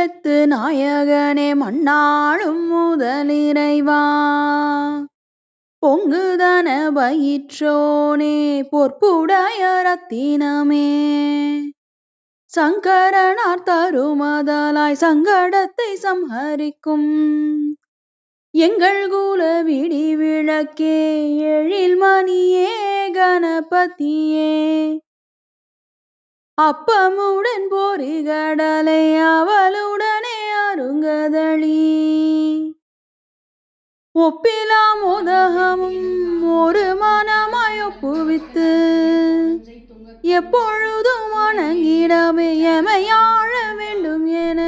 எழுத்து நாயகனே மண்ணாளும் முதலிறைவா. பொங்குதன வயிற்றோனே பொற்புடைய ரத்தினமே. சங்கரனார் தருமதலாய் சங்கடத்தை சம்ஹரிக்கும். எங்கள் குல விடி விளக்கே எழில் மணியே கணபதியே. அப்பமுடன் பொறிகடலை அவளுடனே அருங்கதளி ஒப்பிலாம் உதகமும் ஒரு மனமாய் ஒப்புவித்து எப்பொழுதும் வணங்கிடமே எமையாழ வேண்டும் என.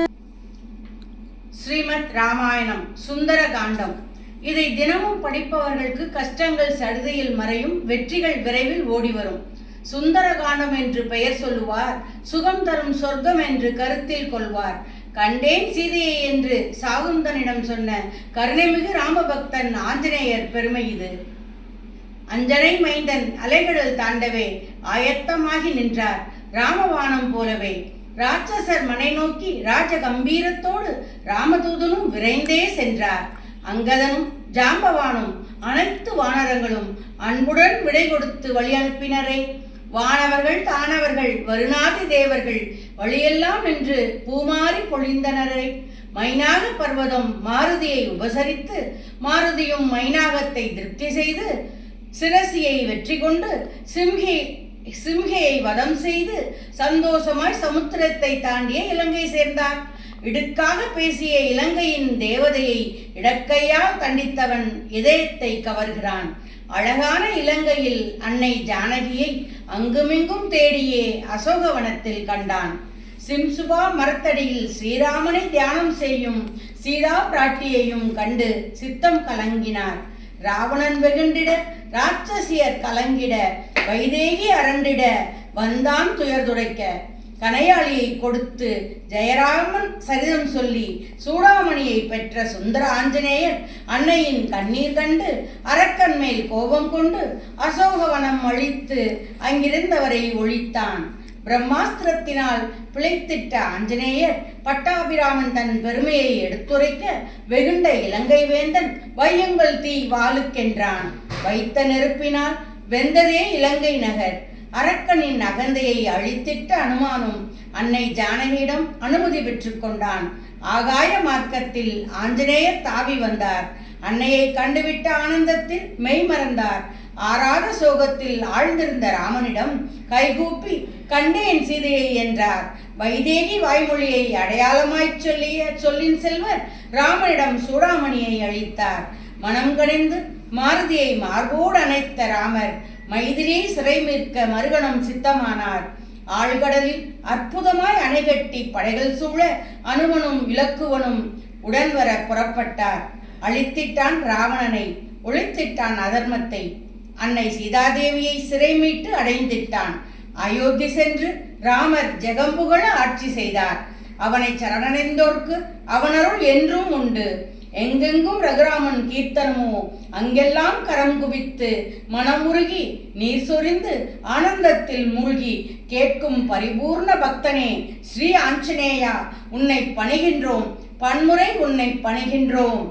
ஸ்ரீமத் ராமாயணம் சுந்தர காண்டம். இதை தினமும் படிப்பவர்களுக்கு கஷ்டங்கள் சடுதியில் மறையும் வெற்றிகள் விரைவில் ஓடி வரும் சுந்தரகாண்டம் என்று பெயர் சொல்லுவார் சுகம் தரும் சொர்க்கம் என்று கருத்தில் கொள்வார். கண்டேன் சீதையை என்று சாகுந்தனிடம் சொன்ன கருணைமிகு ராமபக்தன் ஆஞ்சநேயர் பெருமை இது. அஞ்சனை மைந்தன் அலைகடல் தாண்டவே ஆயத்தமாகி நின்றார் ராமவானம் போலவே. ராட்சசர் மனை நோக்கி ராஜ கம்பீரத்தோடு ராமதூதனும் விரைந்தே சென்றார். அங்கதனும் ஜாம்பவானும் அனைத்து வானரங்களும் அன்புடன் விடை கொடுத்து வழி அனுப்பினரே. வானவர்கள் தானவர்கள் வருணாதி தேவர்கள் வழியெல்லாம் நின்று பூமாறி பொழிந்தனரே. மைனாக பர்வதம் மாருதியை உபசரித்து மாருதியும் மைனாகத்தை திருப்தி செய்து சிரசியை வெற்றி கொண்டு சிம்ஹி சிம்ஹையை வதம் செய்து சந்தோஷமாய் சமுத்திரத்தை தாண்டிய இலங்கை சேர்ந்தார். இடுக்காக பேசிய இலங்கையின் தேவதையை இடக்கையால் தண்டித்தவன் இதயத்தை கவர்கிறான். அழகான இலங்கையில் அன்னை ஜானகியை அங்குமிங்கும் தேடியே அசோகவனத்தில் கண்டான். சிம்சுபா மரத்தடியில் ஸ்ரீராமனை தியானம் செய்யும் சீதா பிராட்டியையும் கண்டு சித்தம் கலங்கினார். ராவணன் வெகுண்டிட ராட்சசியர் கலங்கிட வைதேகி அரண்டிட வந்தான் துயர்துடைக்க கனையாளியை கொடுத்து ஜெயராமன் சரிதம் சொல்லி சூடாமணியை பெற்ற சுந்தர ஆஞ்சநேயர் அன்னையின் கண்ணீர் கண்டு அரக்கன் மேல் கோபம் கொண்டு அசோகவனம் அழித்து அங்கிருந்தவரை ஒழித்தான். பிரம்மாஸ்திரத்தினால் பிழைத்திட்ட ஆஞ்சநேயர் பட்டாபிராமன் தன் பெருமையை எடுத்துரைக்க வெகுண்ட இலங்கை வேந்தன் வையுங்கள் தீ வாளுக்கென்றான் வைத்த நெருப்பினால் வெந்ததே இலங்கை நகர். அரக்கனின் அகந்தையை அழித்திட்ட அனுமானும் அன்னை ஜானகியிடம் அனுமதி பெற்றுக்கொண்டான் ஆகாய மார்க்கத்தில் ஆஞ்சநேயர் தாவி வந்தார். அன்னையை கண்டுவிட்ட ஆனந்தத்தில் மெய் மறந்தார். ஆறாத சோகத்தில் ஆழ்ந்திருந்த ராமனிடம் கைகூப்பி கண்டேன் சீதையை என்றார். வைதேகி வாய்மொழியை அடையாளமாய்ச் சொல்லிய சொல்லின் செல்வர் ராமனிடம் சூடாமணியை அழித்தார் மனம் கணிந்து மாருதியை மார்போடு அணைத்த ராமர் மைதிலியை சிறை மீட்க மறுகணம் சித்தமானார். ஆழ்கடலில் அற்புதமாய் அணைகட்டி படைகள் சூழ அனுமனும் இலக்குவனும் உடன் வர புறப்பட்டார். அழித்திட்டான் ராவணனை ஒழித்திட்டான் அதர்மத்தை. அன்னை சீதாதேவியை சிறை மீட்டு அடைந்திட்டான். அயோத்தி சென்று ராமர் ஜெகம்புகழ ஆட்சி செய்தார். அவனை சரணடைந்தோர்க்கு அவனருள் என்றும் உண்டு. எங்கெங்கும் ரகுராமன் கீர்த்தனமோ அங்கெல்லாம் கரம் குவித்து மனமுருகி நீர் சொரிந்து ஆனந்தத்தில் மூழ்கி கேட்கும் பரிபூர்ண பக்தனே ஸ்ரீ ஆஞ்சநேயா உன்னை பணிகின்றோம் பன்முறை உன்னை பணிகின்றோம்.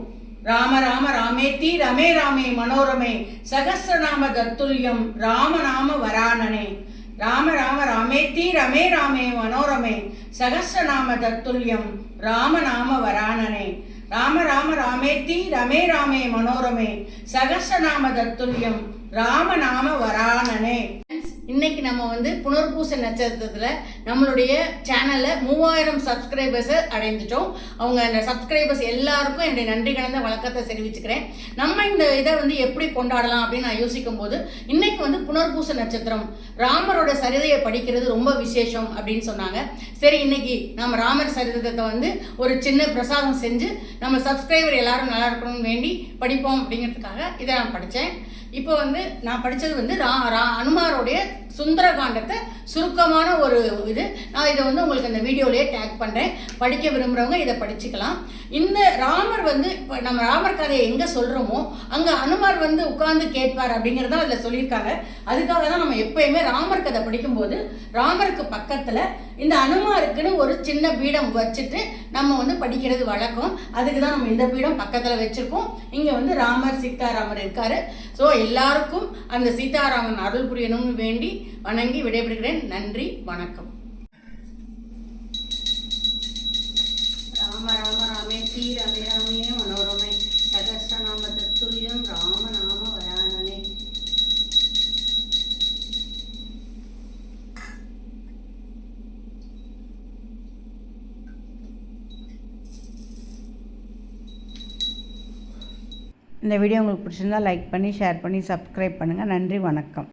ராம ராம ராமேத்தி ரமே ராமே மனோரமே சகசிரநாம தத்துல்யம் ராமநாம வராணனே ராம ராம ராமேத்தி ரமே ராமே மனோரமே சகசிரநாம தத்துல்யம் ராமநாம வராணனே ராம ராம ராமேத்தி ரமே ராமே மனோரமே. சகசிரநாம தத்துல்யம். ராமநாம வராணனே இன்னைக்கு நம்ம வந்து புனர்பூச நட்சத்திரத்தில் நம்மளுடைய சேனலில் மூவாயிரம் சப்ஸ்கிரைபர்ஸை அடைஞ்சிட்டோம் அவங்க அந்த சப்ஸ்கிரைபர்ஸ் எல்லாருக்கும் என்னுடைய நன்றி கலந்த வழக்கத்தை தெரிவிச்சுக்கிறேன். நம்ம இந்த இதை வந்து எப்படி கொண்டாடலாம் அப்படின்னு நான் யோசிக்கும் போது இன்னைக்கு வந்து புனர்பூச நட்சத்திரம் ராமரோட சரிதையை படிக்கிறது ரொம்ப விசேஷம் அப்படின்னு சொன்னாங்க. சரி இன்னைக்கு நம்ம ராமர் சரிதத்தை வந்து ஒரு சின்ன பிரசாதம் செஞ்சு நம்ம சப்ஸ்கிரைபர் எல்லாரும் நல்லா இருக்கணும்னு வேண்டி படிப்போம் அப்படிங்கிறதுக்காக இதை நான் படித்தேன் இப்போ வந்து நான் படித்தது வந்து ரா ரா அனுமாரோடைய சுந்தரகாண்டத்தை சுருக்கமான ஒரு இது. நான் இதை வந்து உங்களுக்கு அந்த வீடியோலேயே டேக் பண்ணுறேன் படிக்க விரும்புகிறவங்க இதை படிச்சுக்கலாம். இந்த ராமர் வந்து இப்போ நம்ம ராமர் கதையை எங்கே சொல்கிறோமோ அங்கே அனுமார் வந்து உட்கார்ந்து கேட்பார் அப்படிங்கிறத அதில் சொல்லியிருக்காங்க. அதுக்காக தான் நம்ம எப்பயுமே ராமர் கதை படிக்கும்போது ராமருக்கு பக்கத்தில் இந்த அனுமாருக்குன்னு ஒரு சின்ன பீடம் வச்சுட்டு நம்ம வந்து படிக்கிறது வழக்கம். அதுக்கு தான் நம்ம இந்த பீடம் பக்கத்தில் வச்சுருக்கோம். இங்கே வந்து ராமர் சீதாராமர் இருக்கார். ஸோ எல்லாருக்கும் அந்த சீதாராமன் அருள் புரியணும்னு வேண்டி வணங்கி விடைபெறுகிறேன். நன்றி வணக்கம். இந்த வீடியோ உங்களுக்கு பிடிச்சிருந்தா லைக் பண்ணி ஷேர் பண்ணி சப்ஸ்கிரைப் பண்ணுங்கள் நன்றி வணக்கம்.